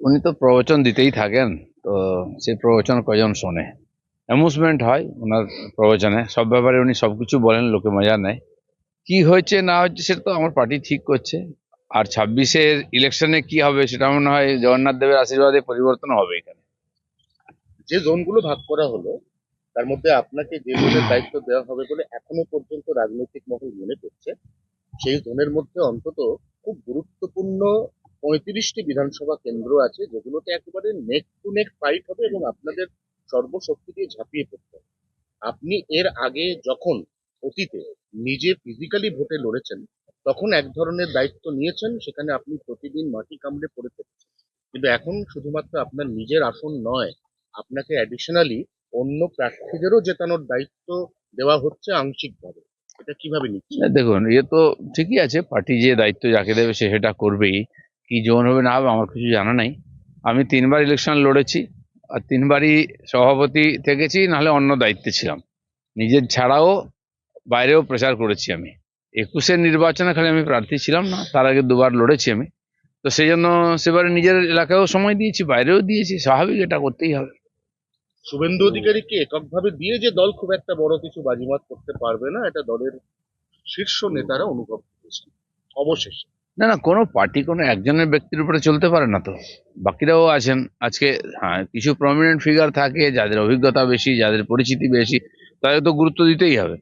উনি তো প্রবচন দিতেই থাকেন, তো সেই প্রবচন কজন শোনে? অ্যামুজমেন্ট হয় ওনার প্রবচনে, সব ব্যাপারে উনি সব কিছু বলেন, লোকে মজা নেয়। কি হয়েছে, না হচ্ছে সেটা তো আমার পার্টি ঠিক করছে। আর ছাব্বিশের ইলেকশনে কি হবে, সেটা মনে হয় জগন্নাথ দেবের আশীর্বাদে পরিবর্তন হবে এখানে। যে জোনগুলো ভাগ করা হলো, তার মধ্যে আপনাকে যে জোনের দায়িত্ব দেওয়া হবে বলে এখনও পর্যন্ত রাজনৈতিক মহল মনে করছে, সেই জোনের মধ্যে অন্তত খুব গুরুত্বপূর্ণ পঁয়ত্রিশটি বিধানসভা কেন্দ্র আছে, যেগুলোতে একেবারে নেক টু নেক ফাইট হবে এবং আপনাদের সর্বশক্তি দিয়ে ঝাঁপিয়ে পড়তে হবে। আপনি এর আগে যখন অতীতে নিজে ফিজিক্যালি ভোটে লড়েছেন, তখন এক ধরনের দায়িত্ব নিয়েছেন, সেখানে আপনি প্রতিদিন মাটি কামড়ে পড়ে থেকেছেন কিন্তু এখন শুধুমাত্র আপনার নিজের আসন নয়, আপনাকে অ্যাডিশনালি অন্য প্রার্থীদেরও জেতানোর দায়িত্ব দেওয়া হচ্ছে আংশিকভাবে। এটা কীভাবে নিচ্ছে দেখুন ইয়ে তো ঠিকই আছে, পার্টি যে দায়িত্ব যাকে দেবে সে সেটা করবেই। কি জোন হবে না হবে আমার কিছু জানা নাই। আমি তিনবার ইলেকশন লড়েছি, আর তিনবারই সভাপতি থেকেছি, নাহলে অন্য দায়িত্বে ছিলাম। নিজের ছাড়াও বাইরেও প্রচার করেছি আমি। একুশের নির্বাচনে খালি আমি প্রার্থী ছিলাম না, তার আগে দুবার লড়েছি আমি। তো সেই জন্য সেবারে নিজের এলাকায়ও সময় দিয়েছি, বাইরেও দিয়েছি, স্বাভাবিক এটা করতেই হবে। শুভেন্দু অধিকারীকে এককভাবে দিয়ে যে দল খুব একটা বড় কিছু বাজিমাত করতে পারবে না, এটা দলের শীর্ষ নেতারা অনুভব করেছেন। অবশেষে। না না, কোনো পার্টি কোনো একজনের ব্যক্তির উপরে চলতে পারে না তো। বাকিরাও আছেন। আজকে হ্যাঁ কিছু প্রমিনেন্ট ফিগার থাকে, যাদের অভিজ্ঞতা বেশি, যাদের পরিচিতি বেশি, তাদের তো গুরুত্ব দিতেই হবে।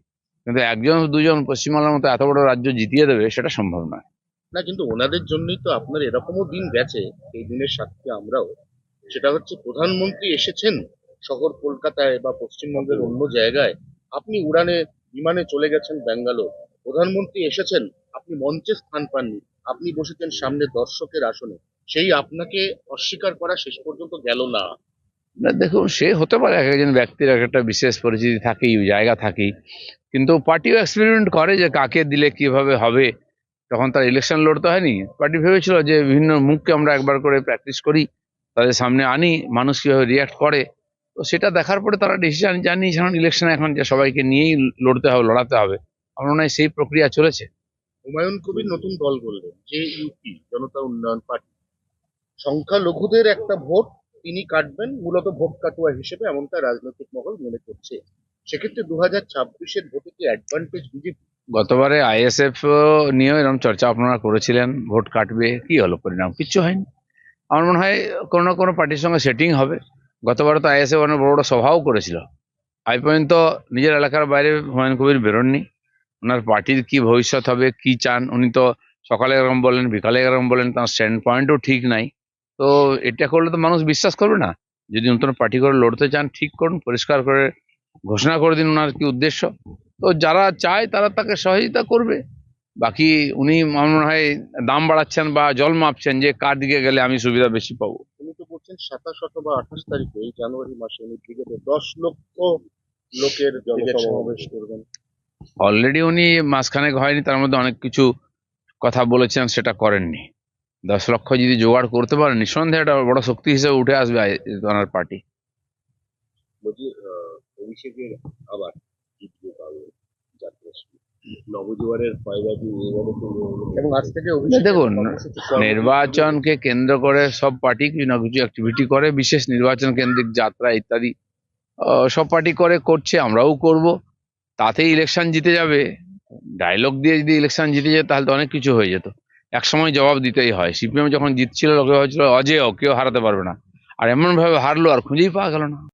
কিন্তু একজন, দুজন পশ্চিমবাংলার মতো এত বড় রাজ্য জিতিয়ে দেবে, সেটা সম্ভব নয়। না, কিন্তু ওনাদের জন্যই তো আপনার এরকমও দিন গেছে, এই দিনের সাক্ষী আমরাও। সেটা হচ্ছে, প্রধানমন্ত্রী এসেছেন শহর কলকাতায় বা পশ্চিমবঙ্গের অন্য জায়গায়। আপনি উড়ানে, বিমানে চলে গেছেন ব্যাঙ্গালোর। প্রধানমন্ত্রী এসেছেন আপনি মঞ্চে স্থান পাননি, আপনি বসেছেন সামনে দর্শকের আসনে, সেই আপনাকে অস্বীকার করা শেষ পর্যন্ত গেল না। না, দেখুন, সে হতে পারে, এক একজন ব্যক্তির এক একটা বিশেষ পরিচিতি থাকেই জায়গা থাকেই কিন্তু পার্টিও এক্সপেরিমেন্ট করে যে কাকে দিলে কীভাবে হবে। তখন তার ইলেকশন লড়তে হয়নি। পার্টি ভেবেছিল যে বিভিন্ন মুখকে আমরা একবার করে প্র্যাকটিস করি, তাদের সামনে আনি, মানুষ কীভাবে রিয়াক্ট করে। তো সেটা দেখার পরে তারা ডিসিশন জানিয়েছেন ইলেকশন এখন যে সবাইকে নিয়েই লড়তে হবে, লড়াতে হবে। আমার মনে হয় সেই প্রক্রিয়া চলেছে। হুমায়ুন কবির নতুন দল করলেন যে ইউপি জনতা উন্নয়ন পার্টি। সংখ্যালঘুদের একটা ভোট তিনি কাটবেন, মূলত ভোট কাটুয়া হিসেবে এমনটা রাজনৈতিক মহল মনে করছে। সেক্ষেত্রে দু হাজার ছাব্বিশের ভোটে কি অ্যাডভান্টেজ বিজেপি? গতবারে আইএসএফ নিয়েও এরকম চর্চা আপনারা করেছিলেন, ভোট কাটবে, কি হলো পরিণাম? কিচ্ছু হয়নি। আমার মনে হয় কোনো না কোনো পার্টির সঙ্গে সেটিং হবে। গতবারে তো আইএসএফ অনেক বড় বড় সভাও করেছিল। আজ পর্যন্ত নিজের এলাকার বাইরে হুমায়ুন কবির বেরোননি। ওনার পার্টির কি ভবিষ্যৎ হবে, কি চান? উনি তো সকালে এরকম বলেন, বিকালে এরকম বলেন, তার স্ট্যান্ড পয়েন্টও ঠিক নাই। তো এটা করলে তো মানুষ বিশ্বাস করবে না। যদি নতুন পার্টি করে লড়তে চান, ঠিক করুন, পরিষ্কার করে ঘোষণা করে দিন ওনার কি উদ্দেশ্য। তো যারা চায়, তারা তাকে সহযোগিতা করবে। বাকি উনি মনে হয় দাম বাড়াচ্ছেন বা জল মাপছেন যে কার দিকে গেলে আমি সুবিধা বেশি পাবো। উনি তো বলছেন সাতাশ অথবা আঠাশ তারিখে জানুয়ারি মাসে উনি দশ লক্ষ লোকের ব্রিগেড সমাবেশ করবেন। অলরেডি উনি মাসখানেক হয়নি তার মধ্যে অনেক কিছু কথা বলেছেন সেটা করেননি। দশ লক্ষ যদি জোগাড় করতে পারেন নিঃসন্দেহে একটা বড় শক্তি হিসেবে উঠে আসবে ওনার পার্টি। বলছি অভিষেকের আবার জিতবে দেখুন, নির্বাচনকে কেন্দ্র করে সব পার্টি কিছু না কিছু অ্যাক্টিভিটি করে বিশেষ নির্বাচন কেন্দ্রিক যাত্রা ইত্যাদি আহ, সব পার্টি করে করছে আমরাও করব। তাতেই ইলেকশন জিতে যাবে। ডায়লগ দিয়ে যদি ইলেকশন জিতে যায় তাহলে তো অনেক কিছু হয়ে যেত। এক সময় জবাব দিতেই হয়। সিপিএম যখন জিতছিল, লোকে ভাবছিল, অজেয়, কেউ হারাতে পারবে না। আর এমন ভাবে হারলো, আর খুঁজেই পাওয়া গেল না।